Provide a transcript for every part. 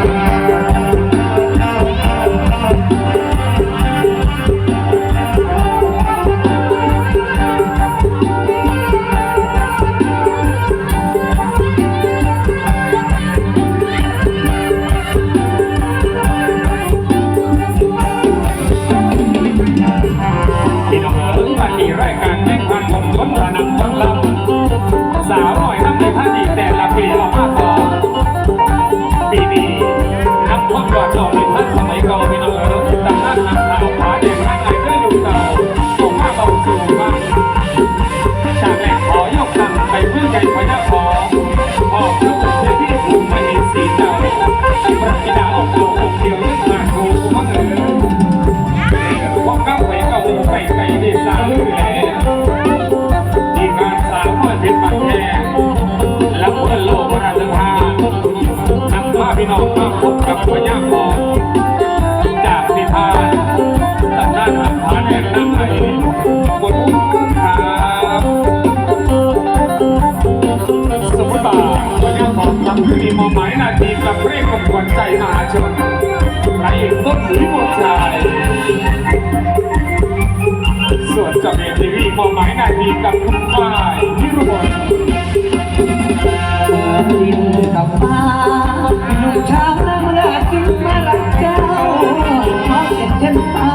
พี่ ที่องเอ๋ยต่างด้านนำทางขาเด็กข้างในก็อยู่เก่าส่งมาเบาสู่บ้างจากแหล่งขอยกคำไปเพื่อใจพญาขอออกลูกเสียที่ถูมาเห็นสีเจ้าพระบิดาออกตัวอกเดียวยึดมาครูมังเอ๋ยพวกเก้าไปเก้าไปไก่ได้สาวเหลือมีการสาวมาเป็นบัตรแทนและเพื่อโลกราชทานนำพาพี่น้องมาพบกับพญาคอ ส่วนกับเอทีวีมอบหมายน้าที่กับคุณฝ้ายพิรุณดินกับฟ้าลูกชาวนาเมื่อกินมาลักเจ้าขอเก็บเช่นฟ้า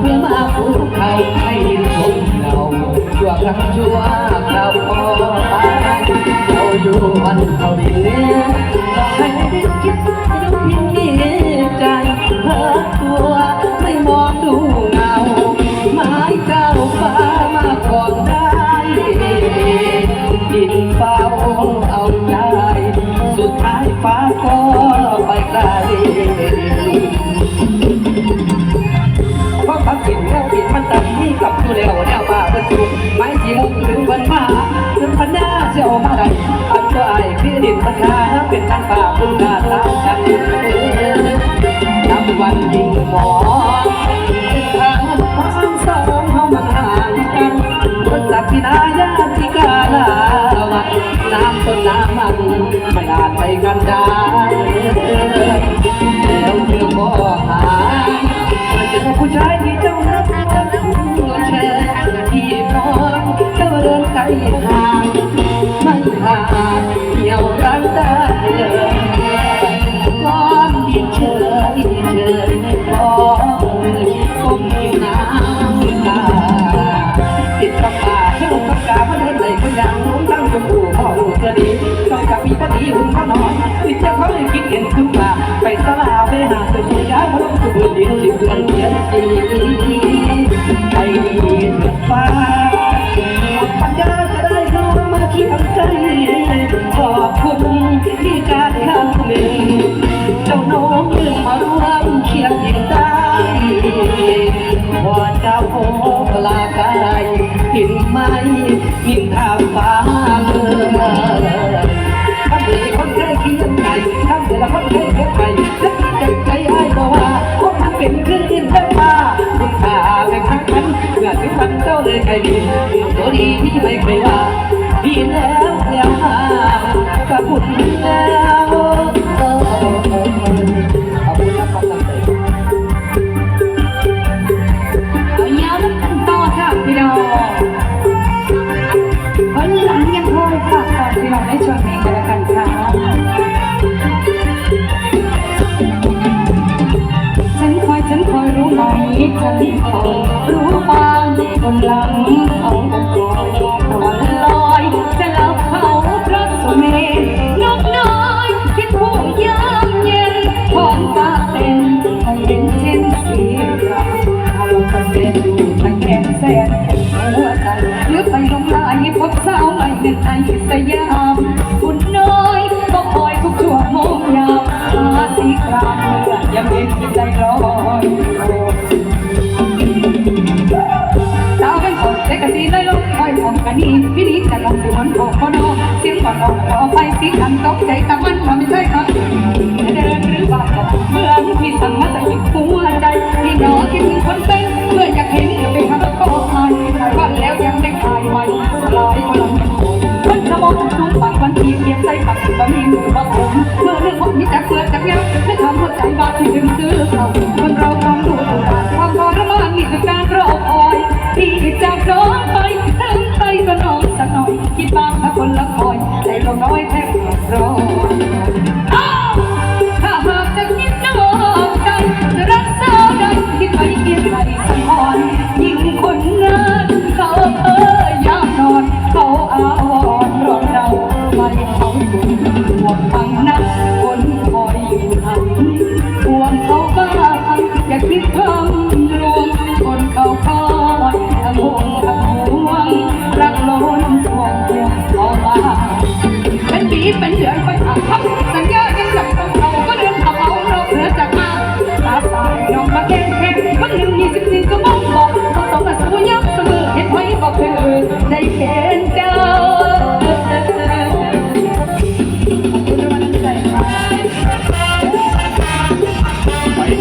เพื่อมาภูเขาให้ชมเราชั่วครั้งชั่วคราวพอไปเราอยู่วันเขาดินเลี้ยงเราให้ไดินคิดให้ดูพินิจใจเพ้อตัว ดินเฝ้าเอาใจสุดท้ายฟ้าก็ไปไกลเพราะพักสินแล้วดินมันตัดที่กับอยู่แล้วแนวมาเป็นจุไม่จีมุกถึงวันมาถึงพันหน้าเสียวมาได้อันก็ไอ้คือดินพันคาเป็นทางป่าคุณนาตามกันนับวันยิ่งหมอทางความสองเขามันห่างกัน สักที่นายาที่กาลาวันน้ำต้นน้ำมันไม่อาจไปกันได้ ดือ คลื่นดินเดินมาคุณค่าแบ่งทั้งกันเมื่อถึงวันเจ้าเลยไก่บินตัวดีพี่ไม่เคยว่าพี่แล้วแล้วมากับคุณแล้วขอบคุณครับความตั้งใจเอายาวน้ำต่อค่ะพี่น้อง ฉันคอยรู้บ้างคนหลังเขาคอยตะวันลอยจะเล่าเขาพระสุเมธนกน้อยคิดผู้ยามเย็นท้องฟ้าเป็นให้เห็นเช่นสีรำถ้าเราก็เป็นอยู่ทางแขนแสนหัวใจหรือไปลงลายพบสาวใหม่ในไอสยาม ผ่นออกผ่นอกเสียงผ่อนออกออไปสีทำตกใจตะมันมัไม่ใช่ตอนเดินหรือว่าเมื่อที่สั่งมาจะหยิบหัวใจที่นอคิดถึงคนเป็นเมื่อจะเห็นจะไปหาก็หายหายวันแล้วยังไม่ขายไว้หลายวันคนสมองสูงปังวันที่เปลี่ยนใจปังบะมีหมูบะหมเมื่อเรื่องของนี้จะเกิดจากเนี้ยไม่ทำหัวใจบาดที่ดึง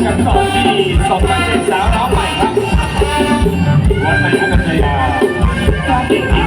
กันสองปีสองประเทศสาวน้องใหม่ครับวันใหม่ครับกับชายา